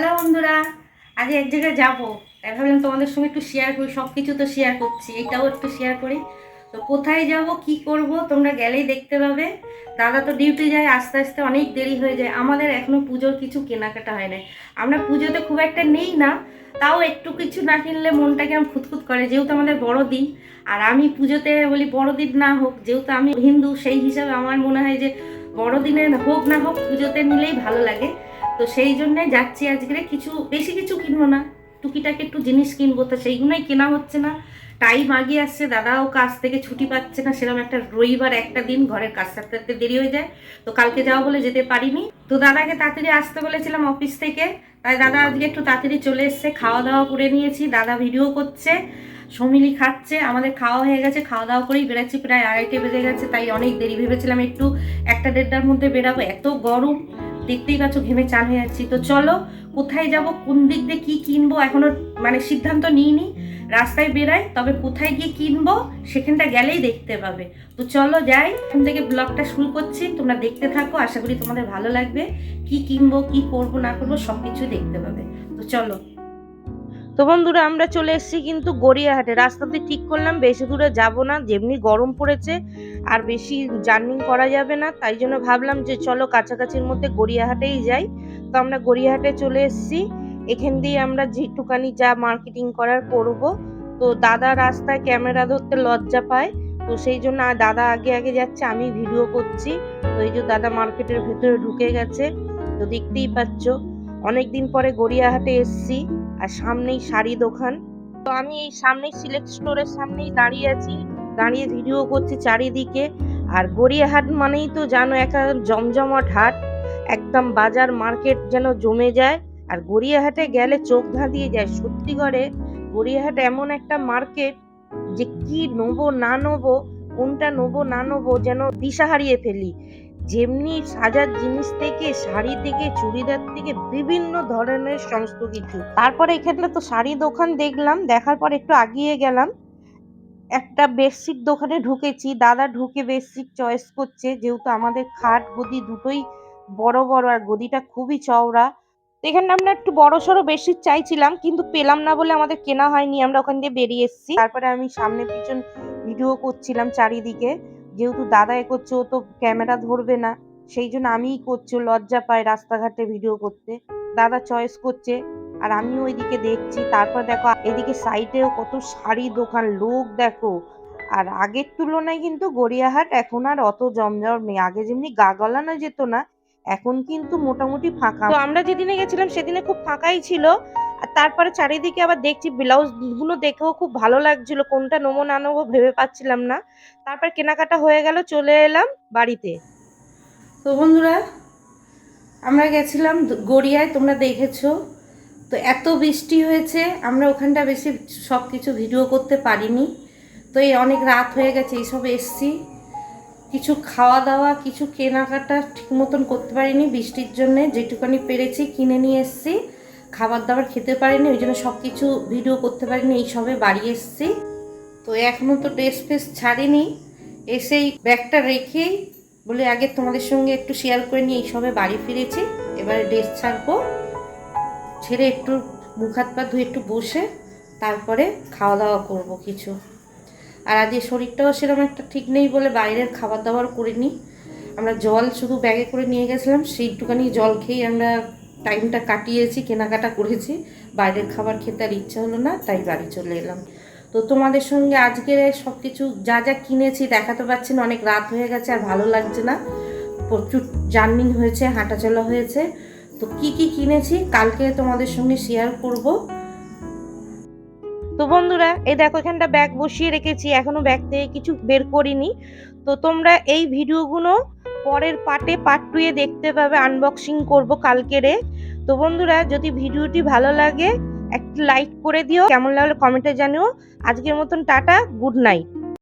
Hello বন্ধুরা, আজ এক জায়গায় যাব। তাই ভাবলাম তোমাদের সঙ্গে একটু শেয়ার করি সব কিছু তো শেয়ার করছি এইটাও একটু শেয়ার করি। তো কোথায় যাব, কি করব, তোমরা গেলেই দেখতে পাবে। দাদা তো ডিউটি যায়, আস্তে আস্তে অনেক দেরি হয়ে যায়। আমাদের এখনও পুজোর কিছু কেনাকাটা হয় নাই। আমরা পুজোতে খুব একটা নেই না, তাও একটু কিছু না কিনলে মনটা কেমন খুঁতখুত করে। যেহেতু আমাদের বড়দিন, আর আমি পুজোতে বলি বড়দিন না হোক, যেহেতু আমি হিন্দু, সেই হিসাবে আমার মনে হয় যে বড়দিনে হোক না হোক পুজোতে নিলেই ভালো লাগে। তো সেই জন্যে যাচ্ছি আজকে কিছু, বেশি কিছু কিনবো না। টুকিটাকে একটু জিনিস কিনবো। তো সেইগুলোই কেনা হচ্ছে না। টাইম আগে আসছে। দাদাও কাজ থেকে ছুটি পাচ্ছে না। সেরকম একটা রবিবার একটা দিন ঘরের কাজ সারতে সারতে দেরি হয়ে যায়। তো কালকে যাওয়া বলে যেতে পারিনি। তো দাদাকে তাড়াতাড়ি আসতে বলেছিলাম অফিস থেকে। তাই দাদা আজকে একটু তাড়াতাড়ি চলে এসছে। খাওয়া দাওয়া করে নিয়েছি। দাদা ভিডিও করছে। সমিলি খাচ্ছে। আমাদের খাওয়া হয়ে গেছে। খাওয়া দাওয়া করেই বেড়াচ্ছি। প্রায় আড়াইটে বেজে গেছে। তাই অনেক দেরি ভেবেছিলাম একটু একটা দেড়টার মধ্যে বেরাবো। এত গরম। দেখতেই পাচ্ছ, ঘেমে চান হয়ে যাচ্ছি। তো চলো, কোথায় যাব, কোন দিক দিয়ে কী কিনবো, এখনও মানে সিদ্ধান্ত নিইনি। রাস্তায় বেরাই তবে কোথায় গিয়ে কিনবো, সেখানটা গেলেই দেখতে পাবে। তো চলো যাই, এখান থেকে ব্লগটা শুরু করছি, তোমরা দেখতে থাকো, আশা করি তোমাদের ভালো লাগবে। কি কিনবো, কি করব, না করব সব কিছু দেখতে পাবে। তো চলো। তো বন্ধুরা, আমরা চলে এসেছি কিন্তু গড়িয়াহাটে। রাস্তাতে ঠিক করলাম, বেশি দূরে যাব না, যেমনি গরম পড়েছে, আর বেশি জার্নি করা যাবে না। তাই জন্য ভাবলাম যে চলো কাছাকাছির মধ্যে গড়িয়াহাটেই যাই। তো আমরা গড়িয়াহাটে চলে এসেছি। এখান দিয়ে আমরা যেটুকানি যা মার্কেটিং করার করব। তো দাদা রাস্তায় ক্যামেরা ধরতে লজ্জা পায়। তো সেই জন্য দাদা আগে আগে যাচ্ছে, আমি ভিডিও করছি। তো এই যে দাদা মার্কেটের ভেতরে ঢুকে গেছে, তো দেখতেই পাচ্ছ। অনেকদিন পরে গড়িয়াহাটে এসছি আর সামনেই শাড়ি দোকান। তো আমি এই সামনেই সিলেক্ট স্টোরের সামনেই দাঁড়িয়ে আছি, দাঁড়িয়ে ভিডিও করছি চারিদিকে। আর গড়িয়াহাট মানেই তো জানো একটা জমজমাট হাট, একদম বাজার মার্কেট যেন জমে যায়। আর গড়িয়াহাটে গেলে চোখ ধাঁধিয়ে যায়, সত্যি করে গড়িয়াহাট এমন একটা মার্কেট যে কি নেব না নেব, কোনটা নেব না নেব যেন দিশা হারিয়ে ফেলি। যেমনি সাজার জিনিস থেকে, শাড়ি থেকে, চুড়িদার থেকে বিভিন্ন ধরনের সমস্ত কিছু। তারপরে এখানে তো শাড়ি দোকান দেখলাম, দেখার পর একটু আগিয়ে গেলাম। একটা বেডশিট দোকানে ঢুকেছি, দাদা ঢুকে বেডশিট চয়েস করছে, যেহেতু আমাদের খাট, গদি দুটোই বড় বড় আর গদিটা খুবই চওড়া। এখানে আমরা একটু বড় সড়ো বেডশিট চাইছিলাম, কিন্তু পেলাম না বলে আমাদের কেনা হয়নি, আমরা ওখান দিয়ে বেরিয়ে এসেছি। তারপরে আমি সামনে পিছন ভিডিও করছিলাম চারিদিকে। যেহেতু দাদা এ করছে ও তো ক্যামেরা ধরবে না। সেই জন্য আমিই করছি লজ্জা পায় রাস্তাঘাটে ভিডিও করতে। দাদা চয়েস করছে, আর আমি ওইদিকে দেখছি। তারপর দেখো, এদিকে সাইডেও কত শাড়ি দোকান, লোক দেখো। আর আগের তুলনায় কিন্তু গড়িয়াহাট এখন আর অত জমজম নেই। আগে যেমনি গা গলানো যেত না, এখন কিন্তু মোটামুটি ফাঁকা। তো আমরা যেদিনে গেছিলাম, সেদিনে খুব ফাঁকাই ছিল। আর তারপরে চারিদিকে আবার দেখছি ব্লাউজগুলো দেখেও খুব ভালো লাগছিল, কোনটা নেব না নেব ভেবে পাচ্ছিলাম না। তারপর কেনাকাটা হয়ে গেল, চলে এলাম বাড়িতে। তো বন্ধুরা, আমরা গেছিলাম গড়িয়ায়, তোমরা দেখেছ। তো এত বৃষ্টি হয়েছে, আমরা ওখানটা বেশি সব কিছু ভিডিও করতে পারিনি। তো এই অনেক রাত হয়ে গেছে, এইসব এসছি। কিছু খাওয়া দাওয়া কিছু কেনাকাটা ঠিক মতন করতে পারিনি বৃষ্টির জন্যে, যেটুকানি পেরেছি কিনে নিয়ে এসছি। খাবার দাবার খেতে পারিনি, ওই জন্য সব কিছু ভিডিও করতে পারিনি, এই সবে বাড়ি এসছি। তো এখনও তো ড্রেস ফেস ছাড়িনি, এসেই ব্যাগটা রেখেই বলে আগে তোমাদের সঙ্গে একটু শেয়ার করে নিয়ে এই সবে বাড়ি ফিরেছি, এবারে ড্রেস ছাড়বো। ছেড়ে একটু মুখ হাত পা ধুয়ে একটু বসে, তারপরে খাওয়া দাওয়া করব কিছু। আর আজকে শরীরটাও সেরকম একটা ঠিক নেই বলে বাইরের খাবার দাবার করিনি। আমরা জল শুধু ব্যাগে করে নিয়ে গেছিলাম সেইটুকানি জল খেয়েই আমরা টাইমটা কাটিয়েছি কেনাকাটা করেছি। বাইরের খাবার খেতে আর ইচ্ছা হলো না তাই বাড়ি চলে এলাম। তো তোমাদের সঙ্গে আজকে সব কিছু যা যা কিনেছি দেখাতে পারছি না অনেক রাত হয়ে গেছে আর ভালো লাগছে না। প্রচুর জার্নি হয়েছে হাঁটাচলা হয়েছে। তো কি কি কিনেছি কালকে তোমাদের সঙ্গে শেয়ার করব। তো বন্ধুরা এই দেখো এখানটা ব্যাগ বসিয়ে রেখেছি এখনও ব্যাগ থেকে কিছু বের করিনি। তো তোমরা এই ভিডিওগুলো পরের পার্টে পার্ট টুয়ে দেখতে পাবে আনবক্সিং করব কালকেরে তো বন্ধুরা, যদি ভিডিওটি ভালো লাগে, একটি লাইক করে দিও। কেমন লাগল কমেন্টে জানিও। আজকের মতন টাটা গুড নাইট